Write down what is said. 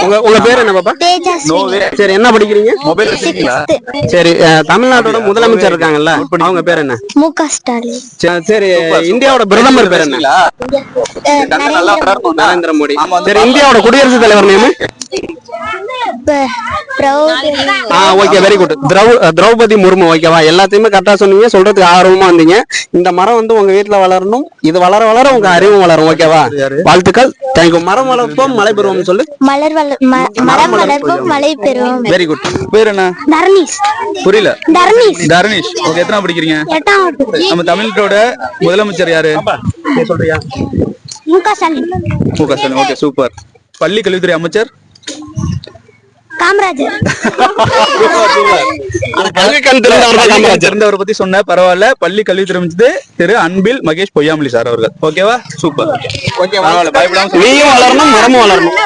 உங்க உங்க பேர் என்ன பாப்பா? சரி என்ன படிக்கிறீங்க? மொபைல் சரி தமிழ்நாட்டோட முதலமைச்சர் இருக்காங்கல்ல அவங்க பேர் என்ன? மு க ஸ்டாலின் சரி, இந்தியாவோட பிரதமர் பேர் என்ன? நரேந்திர மோடி. சரி இந்தியாவோட குடியரசுத் தலைவர் நேம்? ஓகே வெரி குட் திரௌ திரௌபதி முர்மு ஓகேவா எல்லாத்தையுமே கரெக்டா சொன்னீங்க. சொல்றதுக்கு ஆர்வமா இருந்தீங்க இந்த மரம் வந்து உங்க வீட்ல வளரணும். இது வளர வளர உங்க அறிவும் வளரும் ஓகேவா வாழ்த்துக்கள். தேங்க்யூ மரம் வளர்ப்போம் மழை பெறுவோம் சொல்லு. மலர் மரம் வளர்ப்போம். மழை பெறுவோம். வெரி குட் பேர் என்ன? தர்ணீஷ் புரியல. தர்ணீஷ் தர்னிஷ். ஓகே எத்தனை படிக்கிறீங்க? நம்ம தமிழ்நாட்டோட முதலமைச்சர் யாரு? சொல்றியா மு க ஸ்டாலின் மு க ஸ்டாலின் ஓகே சூப்பர். பள்ளி கல்வித்துறை அமைச்சர்? காமராஜர். கல்வி பத்தி சொன்ன பரவாயில்ல. பள்ளி கல்வித்துறை அமைச்சர் திரு அன்பில் மகேஷ் பொய்யாமொழி சார் அவர்கள். ஓகேவா? சூப்பர். ஓகே பரவாயில்ல பயப்படாம நீயும் வளரணும் மரமும் வளரணும்.